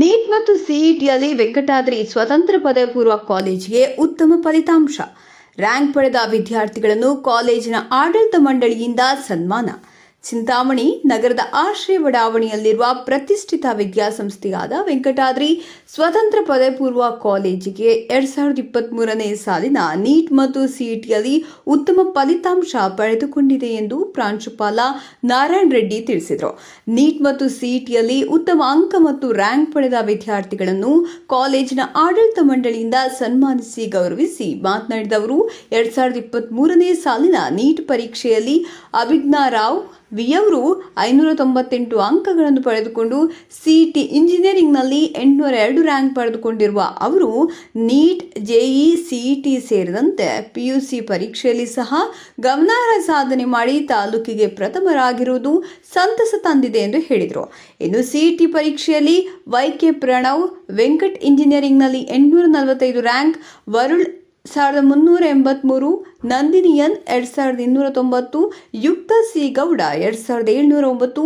Neat ಮತ್ತು ಸಿಇಟಿಯಲ್ಲಿ ವೆಂಕಟಾದ್ರಿ ಸ್ವತಂತ್ರ ಪದವಿ ಪೂರ್ವ ಕಾಲೇಜಿಗೆ ಉತ್ತಮ ಫಲಿತಾಂಶ. ರ್ಯಾಂಕ್ ಪಡೆದ ವಿದ್ಯಾರ್ಥಿಗಳನ್ನು ಕಾಲೇಜಿನ ಆಡಳಿತ ಮಂಡಳಿಯಿಂದ ಸನ್ಮಾನ. ಚಿಂತಾಮಣಿ ನಗರದ ಆಶ್ರಯ ಬಡಾವಣೆಯಲ್ಲಿರುವ ಪ್ರತಿಷ್ಠಿತ ವಿದ್ಯಾಸಂಸ್ಥೆಯಾದ ವೆಂಕಟಾದ್ರಿ ಸ್ವತಂತ್ರ ಪದವಿಪೂರ್ವ ಕಾಲೇಜಿಗೆ ಎರಡ್ ಸಾವಿರದ ಇಪ್ಪತ್ತ್ಮೂರನೇ ಸಾಲಿನ ನೀಟ್ ಮತ್ತು ಸಿಇಟಿಯಲ್ಲಿ ಉತ್ತಮ ಫಲಿತಾಂಶ ಪಡೆದುಕೊಂಡಿದೆ ಎಂದು ಪ್ರಾಂಶುಪಾಲ ನಾರಾಯಣ ರೆಡ್ಡಿ ತಿಳಿಸಿದರು. ನೀಟ್ ಮತ್ತು ಸಿಇಟಿಯಲ್ಲಿ ಉತ್ತಮ ಅಂಕ ಮತ್ತು ರ್ಯಾಂಕ್ ಪಡೆದ ವಿದ್ಯಾರ್ಥಿಗಳನ್ನು ಕಾಲೇಜಿನ ಆಡಳಿತ ಮಂಡಳಿಯಿಂದ ಸನ್ಮಾನಿಸಿ ಗೌರವಿಸಿ ಮಾತನಾಡಿದವರು ಎರಡ್ ಸಾವಿರದ ಇಪ್ಪತ್ತ್ ಸಾಲಿನ ನೀಟ್ ಪರೀಕ್ಷೆಯಲ್ಲಿ ಅಭಿಜ್ಞಾ ರಾವ್ ವಿಯವರು ಐನೂರ ತೊಂಬತ್ತೆಂಟು ಅಂಕಗಳನ್ನು ಪಡೆದುಕೊಂಡು ಸಿ ಟಿ ಇಂಜಿನಿಯರಿಂಗ್ನಲ್ಲಿ ಎಂಟುನೂರ ಎರಡು ರ್ಯಾಂಕ್ ಪಡೆದುಕೊಂಡಿರುವ ಅವರು ನೀಟ್, ಜೆಇ ಟಿ ಸೇರಿದಂತೆ ಪಿ ಯು ಸಿ ಪರೀಕ್ಷೆಯಲ್ಲಿ ಸಹ ಗಮನಾರ್ಹ ಸಾಧನೆ ಮಾಡಿ ತಾಲೂಕಿಗೆ ಪ್ರಥಮರಾಗಿರುವುದು ಸಂತಸ ತಂದಿದೆ ಎಂದು ಹೇಳಿದರು. ಇನ್ನು ಸಿ ಟಿ ಪರೀಕ್ಷೆಯಲ್ಲಿ ವೈ ಕೆ ಪ್ರಣವ್, ವೆಂಕಟ್ ಇಂಜಿನಿಯರಿಂಗ್ನಲ್ಲಿ ಎಂಟುನೂರ ನಲವತ್ತೈದು ರ್ಯಾಂಕ್ ವರುಳ್ ಸಾವಿರದ ಮುನ್ನೂರ ಎಂಬತ್ಮೂರು ನಂದಿನಿಯನ್ ಎರಡು ಸಾವಿರದ ಇನ್ನೂರ ತೊಂಬತ್ತು, ಯುಕ್ತ ಸಿ ಗೌಡ ಎರಡು ಸಾವಿರದ ಏಳ್ನೂರ ಒಂಬತ್ತು,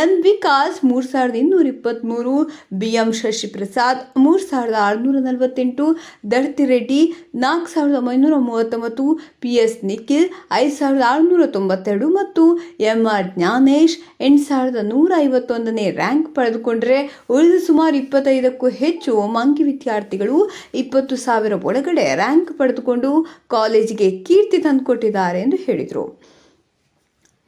ಎನ್ ವಿಕಾಸ್ ಮೂರು ಸಾವಿರದ ಇನ್ನೂರ ಇಪ್ಪತ್ತ್ಮೂರು ಬಿ ಎಂ ಶಶಿಪ್ರಸಾದ್ ಮೂರು ಸಾವಿರದ ಆರುನೂರ ನಲವತ್ತೆಂಟು, ದರ್ತಿ ರೆಡ್ಡಿ ನಾಲ್ಕು ಸಾವಿರದ ಒಂಬೈನೂರ ಮೂವತ್ತೊಂಬತ್ತು, ಪಿ ಎಸ್ ನಿಖಿಲ್ ಐದು ಸಾವಿರದ ಆರುನೂರ ತೊಂಬತ್ತೆರಡು ಮತ್ತು ಎಂ ಆರ್ ಜ್ಞಾನೇಶ್ ಎಂಟು ಸಾವಿರದ ನೂರ ಐವತ್ತೊಂದನೇ ರ್ಯಾಂಕ್ ಪಡೆದುಕೊಂಡರೆ ಉಳಿದ ಸುಮಾರು ಇಪ್ಪತ್ತೈದಕ್ಕೂ ಹೆಚ್ಚು ಮಂಕಿ ವಿದ್ಯಾರ್ಥಿಗಳು ಇಪ್ಪತ್ತು ಸಾವಿರ ಒಳಗಡೆ ರ್ಯಾಂಕ್ ಪಡೆದುಕೊಂಡು ಕಾಲೇಜಿಗೆ ಕೀರ್ತಿ ತಂದುಕೊಟ್ಟಿದ್ದಾರೆ ಎಂದು ಹೇಳಿದರು.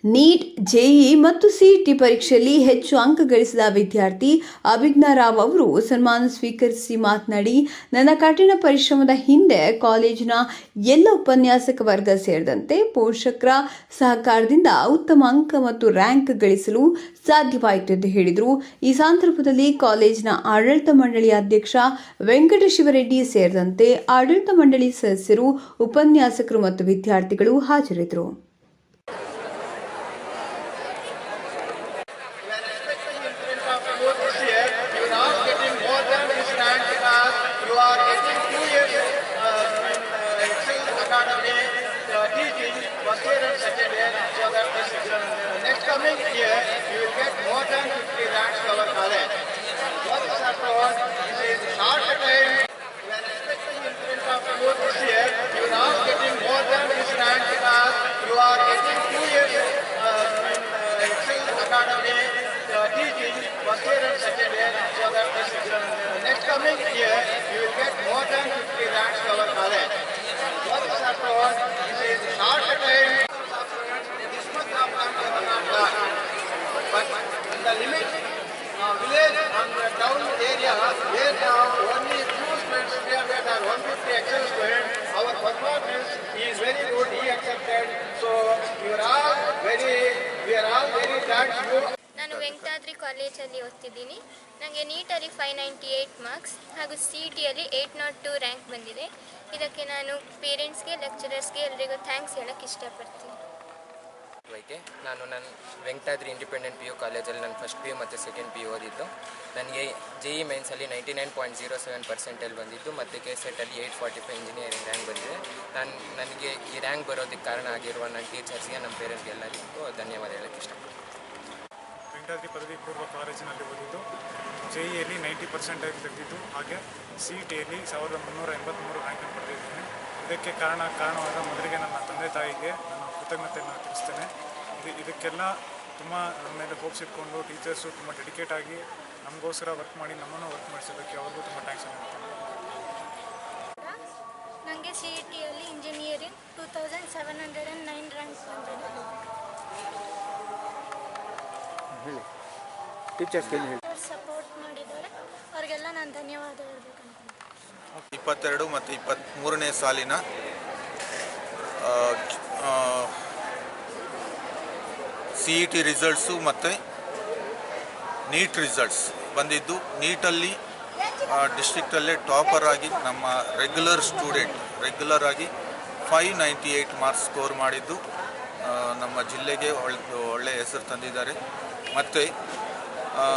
ನೀಟ್ ಜೆಇ ಮತ್ತು ಸಿಇಟಿ ಪರೀಕ್ಷೆಯಲ್ಲಿ ಹೆಚ್ಚು ಅಂಕ ಗಳಿಸಿದ ವಿದ್ಯಾರ್ಥಿ ಅಭಿಜ್ಞಾ ರಾವ್ ಅವರು ಸನ್ಮಾನ ಸ್ವೀಕರಿಸಿ ಮಾತನಾಡಿ, ನನ್ನ ಕಠಿಣ ಪರಿಶ್ರಮದ ಹಿಂದೆ ಕಾಲೇಜಿನ ಎಲ್ಲ ಉಪನ್ಯಾಸಕ ವರ್ಗ ಸೇರಿದಂತೆ ಪೋಷಕರ ಸಹಕಾರದಿಂದ ಉತ್ತಮ ಅಂಕ ಮತ್ತು ರ್ಯಾಂಕ್ ಗಳಿಸಲು ಸಾಧ್ಯವಾಯಿತು ಎಂದು ಹೇಳಿದರು. ಈ ಸಂದರ್ಭದಲ್ಲಿ ಕಾಲೇಜಿನ ಆಡಳಿತ ಮಂಡಳಿ ಅಧ್ಯಕ್ಷ ವೆಂಕಟಶಿವರೆಡ್ಡಿ ಸೇರಿದಂತೆ ಆಡಳಿತ ಮಂಡಳಿ ಸದಸ್ಯರು, ಉಪನ್ಯಾಸಕರು ಮತ್ತು ವಿದ್ಯಾರ್ಥಿಗಳು ಹಾಜರಿದ್ದರು. Coming year you will get more than 50 ranks to our college. What is afterward? This is short time. This much not. But in the limit uh, village and the town area where now only few students graduate are 150 excel students, our performance is very good, he accepted. So you are all very, we are all very. ನಾನು ವೆಂಕಟಾದ್ರಿ ಕಾಲೇಜಲ್ಲಿ ಓದ್ತಿದ್ದೀನಿ. ನನಗೆ ನೀಟಲ್ಲಿ five ninety eight marks ಹಾಗೂ C ಟಿಯಲ್ಲಿ eight not two rank ಬಂದಿದೆ. ಇದಕ್ಕೆ ನಾನು ಪೇರೆಂಟ್ಸ್ಗೆ ಲೆಕ್ಚರರ್ಸ್ಗೆ ಎಲ್ಲರಿಗೂ ಥ್ಯಾಂಕ್ಸ್ ಹೇಳೋಕ್ಕೆ ಇಷ್ಟಪಡ್ತೀನಿ. ವೈಕೆ, ನಾನು ನನ್ನ ವೆಂಕಟಾದ್ರಿ ಇಂಡಿಪೆಂಡೆಂಟ್ ಪಿ ಯು ಕಾಲೇಜಲ್ಲಿ ನಾನು ಫಸ್ಟ್ ಪಿ ಯು ಮತ್ತು ಸೆಕೆಂಡ್ ಪಿ ಯು ಓದಿದ್ದು. ನನಗೆ J E ಮೈನ್ಸಲ್ಲಿ ninety nine point zero seven ಪರ್ಸೆಂಟಲ್ಲಿ ಬಂದಿದ್ದು ಮತ್ತು K ಸೆಟಲ್ಲಿ eight forty five engineering rank ಬಂದಿದೆ. ನಾನು, ನನಗೆ ಈ ರ್ಯಾಂಕ್ ಬರೋದಕ್ಕೆ ಕಾರಣ ಆಗಿರುವ ನನ್ನ ಟೀಚರ್ಸ್ಗೆ ನಮ್ಮ ಪೇರೆಂಟ್ಸ್ಗೆಲ್ಲರಿಗೂ ಧನ್ಯವಾದ ಹೇಳೋಕ್ಕೆ ಇಷ್ಟಪಡ್ತೀನಿ. ವೆಂಕಟಾದ್ರಿ ಪದವಿ ಪೂರ್ವ ಕಾಲೇಜಿನಲ್ಲಿ ಓದಿದ್ದು ಜೆಇಯಲ್ಲಿ ನೈಂಟಿ ಪರ್ಸೆಂಟೇಜ್ ತೆಗೆದಿದ್ದು, ಹಾಗೆ ಸಿ ಇ ಟಿಯಲ್ಲಿ ಸಾವಿರದ ಮುನ್ನೂರ ಎಂಬತ್ತ್ಮೂರು ರ್ಯಾಂಕನ್ನು ಪಡೆದಿದ್ದೇನೆ. ಇದಕ್ಕೆ ಕಾರಣ, ಕಾರಣವಾದ ಮೊದಲಿಗೆ ನನ್ನ ತಂದೆ ತಾಯಿಗೆ ನನ್ನ ಕೃತಜ್ಞತೆಯನ್ನು ತಿಳಿಸ್ತೇನೆ. ಇದು, ಇದಕ್ಕೆಲ್ಲ ತುಂಬ ನಮ್ಮ ಮೇಲೆ ಹೋಪ್ಸ್ ಇಟ್ಕೊಂಡು ಟೀಚರ್ಸು ತುಂಬ ಡೆಡಿಕೇಟ್ ಆಗಿ ನಮಗೋಸ್ಕರ ವರ್ಕ್ ಮಾಡಿ, ನಮ್ಮನ್ನು ವರ್ಕ್ ಮಾಡಿಸೋದಕ್ಕೆ ಅವ್ರಿಗೂ ತುಂಬ ಥ್ಯಾಂಕ್ಸ್ ಆಗುತ್ತೆ ನನಗೆ C E ಟಿಯಲ್ಲಿ engineering two thousand seven support ಮಾಡಿದ್ದಾರೆ. ಅವರಿಗೆಲ್ಲ ನಾನು ಧನ್ಯವಾದ ಹೇಳಬೇಕು ಇಪ್ಪತ್ತೆರಡು ಮತ್ತು ಇಪ್ಪತ್ತ್ಮೂರನೇ ಸಾಲಿನ ಸಿ ಇ ಟಿ ರಿಸಲ್ಟ್ಸು ಮತ್ತು ನೀಟ್ ರಿಸಲ್ಟ್ಸ್ ಬಂದಿದ್ದು. ನೀಟಲ್ಲಿ ಡಿಸ್ಟ್ರಿಕ್ಟಲ್ಲೇ ಟಾಪರ್ ಆಗಿ ನಮ್ಮ ರೆಗ್ಯುಲರ್ ಸ್ಟೂಡೆಂಟ್ ರೆಗ್ಯುಲರ್ ಆಗಿ five ninety eight marks score ಮಾಡಿದ್ದು ನಮ್ಮ ಜಿಲ್ಲೆಗೆ ಒಳ್ಳೆ ಒಳ್ಳೆಯ ಹೆಸರು ತಂದಿದ್ದಾರೆ. ಮತ್ತು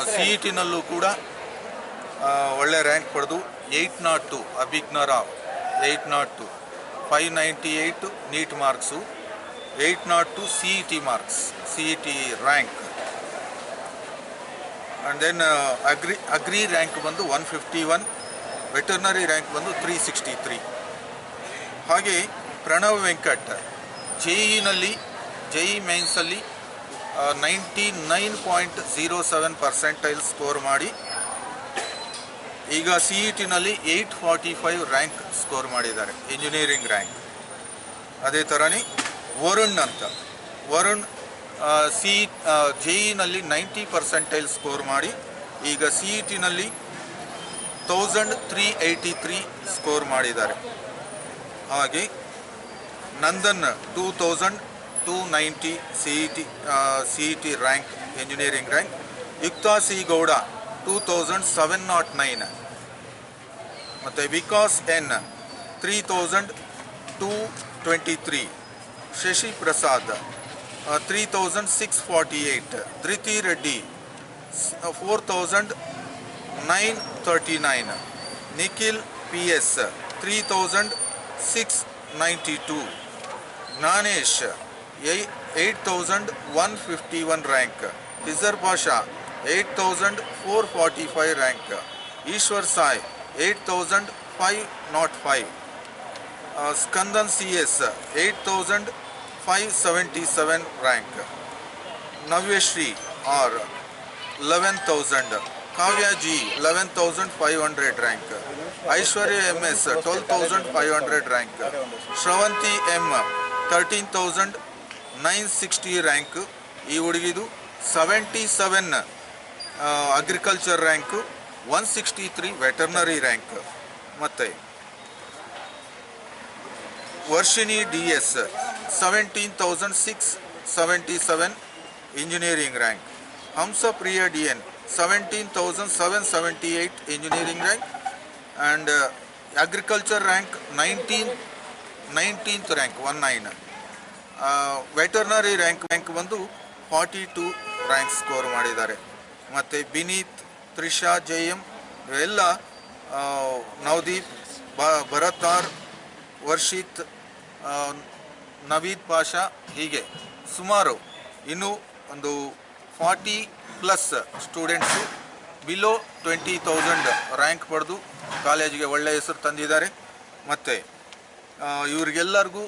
ಸಿ ಇ ಟಿನಲ್ಲೂ ಕೂಡ ಒಳ್ಳೆ ರ್ಯಾಂಕ್ ಪಡೆದು eight nought two Abhigna Rao eight nought two five ninety eight NEET marks eight nought two C E T marks C E T rank and then agri agri rank ಬಂದು one fifty one veterinary rank ಬಂದು three sixty three ಹಾಗೆ Pranav Venkat J ಇನಲ್ಲಿ J E ಮೇನ್ಸಲ್ಲಿ ninety nine point zero seven percentile score ಮಾಡಿ. ಈಗ C E ಟಿನಲ್ಲಿ eight forty five rank score ಮಾಡಿದ್ದಾರೆ. Engineering rank ಅದೇ ಥರನೇ ವರುಣ್ ಅಂತ. ವರುಣ್ ಸಿ ಜೆ ಇನಲ್ಲಿ ನೈಂಟಿ ಪರ್ಸೆಂಟೈಲ್ ಸ್ಕೋರ್ ಮಾಡಿ. ಈಗ C E ಟಿನಲ್ಲಿ thousand three eighty three score ಮಾಡಿದ್ದಾರೆ. ಹಾಗೆ Nandan two thousand two ninety C E T C E T rank engineering rank Yukta C Gowda two thousand seven nought nine ಮತ್ತು Vikas N three thousand two twenty three Shashi Prasad three thousand six forty eight Dhriti Reddy four thousand nine thirty nine Nikhil P S three thousand six ninety two Gnanesh eight thousand one fifty one rank. Fizar Pasha, eight thousand four forty five rank. Eshwar Sai, eight thousand five nought five. Skandan C S eight thousand five seventy rank. Navyashree R eleven thousand. Kavya G eleven thousand five hundred rank. Aishwarya M S, twelve thousand five hundred rank. Shravanthi M, thirteen thousand nine sixty rank ಈ ಹುಡುಗಿದು. Seventy seven agriculture rank. One sixty three veterinary rank. ಮತ್ತು Varshini D S, seventeen thousand six, seventy seven engineering rank. Hamsapriya D N, seventeen thousand seven seventy eight engineering rank. And agriculture rank nineteen, nineteenth rank, one nine. Veterinary rank rank ಬಂದು forty two rank score ಮಾಡಿದ್ದಾರೆ. ಮತ್ತು beneath Trisha Jayam ಇವೆಲ್ಲ ಆ, ನವದೀಪ್ ಬ ಭರತಾರ್ ವರ್ಷಿತ್ ನವೀದ್ ಪಾಷಾ ಹೀಗೆ. ಸುಮಾರು ಇನ್ನೂ ಒಂದು forty plus students below twenty thousand rank ಪಡೆದು ಕಾಲೇಜಿಗೆ ಒಳ್ಳೆಯ ಹೆಸರು ತಂದಿದ್ದಾರೆ. ಮತ್ತು ಇವರಿಗೆಲ್ಲರಿಗೂ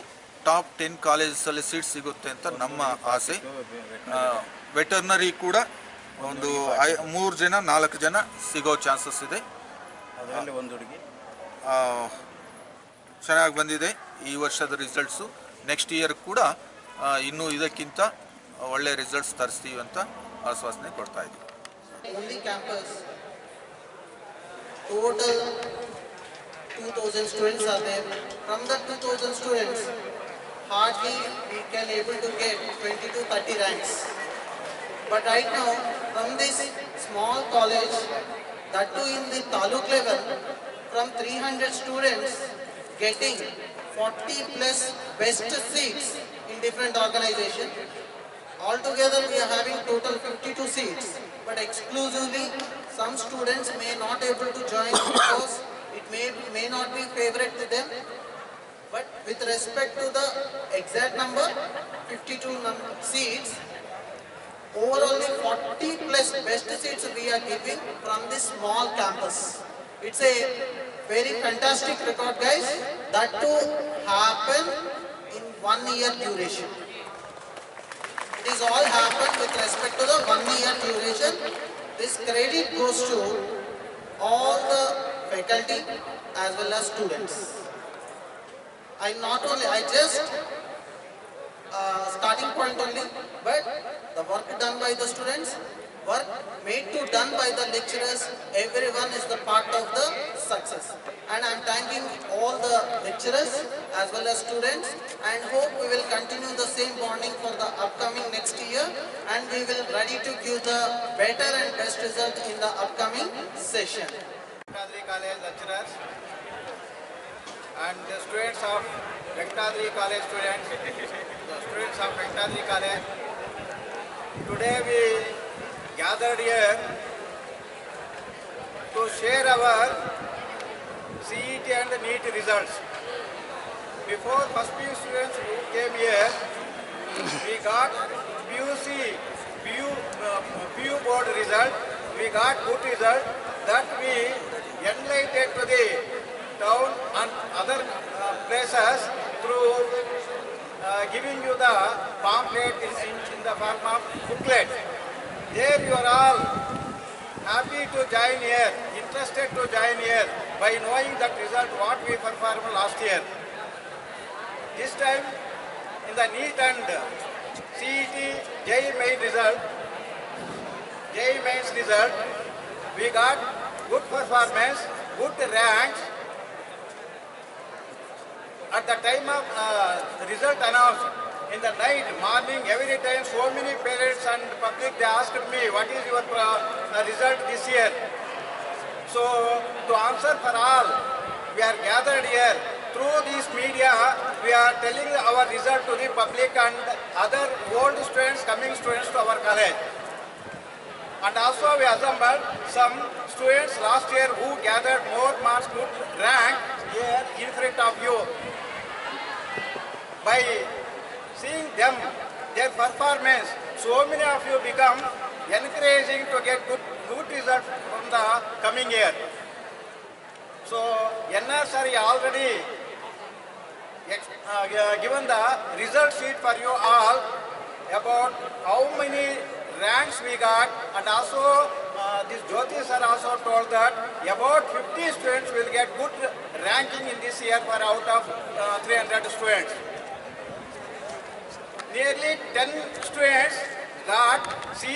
ಟಾಪ್ ಟೆನ್ ಕಾಲೇಜಸಲ್ಲಿ ಸೀಟ್ ಸಿಗುತ್ತೆ ಅಂತ ನಮ್ಮ ಆಸೆ. ವೆಟರ್ನರಿ ಕೂಡ ಒಂದು ಐ ಮೂರು ಜನ ನಾಲ್ಕು ಜನ ಸಿಗೋ ಚಾನ್ಸಸ್ ಇದೆ. ಅದರಲ್ಲಿ ಒಂದು ಹುಡುಗಿ. ಚೆನ್ನಾಗಿ ಬಂದಿದೆ ಈ ವರ್ಷದ ರಿಸಲ್ಟ್ಸು ನೆಕ್ಸ್ಟ್ ಇಯರ್ ಕೂಡ ಇನ್ನೂ ಇದಕ್ಕಿಂತ ಒಳ್ಳೆ ರಿಸಲ್ಟ್ಸ್ ತರಿಸ್ತೀವಿ ಅಂತ ಆಶ್ವಾಸನೆ ಕೊಡ್ತಾ ಇದ್ದೀವಿ only campus. Total 2000 students are there. From the 2000 students, hardly we can able to get 20 to 30 ranks. But right now, from this small college, that too in the taluk level, from 300 students getting 40 plus best seats in different organization, Altogether, we are having total 52 seats, but exclusively, some students may not able to join because it may, may not be favorite to them. But with respect to the exact number, 52 num- seats, overall 40 plus best seats we are giving from this small campus. It's a very fantastic record, guys. That too happen in one year duration. It is all happened with respect to the one year duration. This credit goes to all the faculty as well as students. I not only, I just uh, starting point only, but the work done by the students, work made to done by the lecturers, everyone is the part of the success. And I'm thanking all the lecturers as well as students and hope we will continue the same bonding for the upcoming next year and we will ready to give the better and best result in the upcoming session. Lecturers and the students of Venkatadri College students, the students of Venkatadri College. Today we gathered here to share our CET and NEET results. Before first PU students who came here, we got PUC, PU, uh, PU board result we got good result that we enlightened to the town and other uh, places through uh, giving you the pamphlet in, in, the form of booklet. There you are all happy to join here, interested to join here by knowing that result what we performed last year. This time in the NEET and CET JEE main result, JEE mains result, we got good performance, good ranks. At the time of uh, result announced, in the night, morning, every time, so many parents and public, they asked me, what is your uh, uh, result this year? So, to answer for all, we are gathered here. Through this media, we are telling our result to the public and other old students, coming students to our college. And also we assembled some students last year who gathered more marks, good rank here in front of you. By seeing them, their performance, so many of you become encouraging to get good, good results from the coming year. So, NRs are already uh, uh, given the result sheet for you all about how many ranks we got and also uh, this Jyoti sir also told that about 50 students will get good ranking in this year for out of uh, 300 students. Nearly 10 students got CET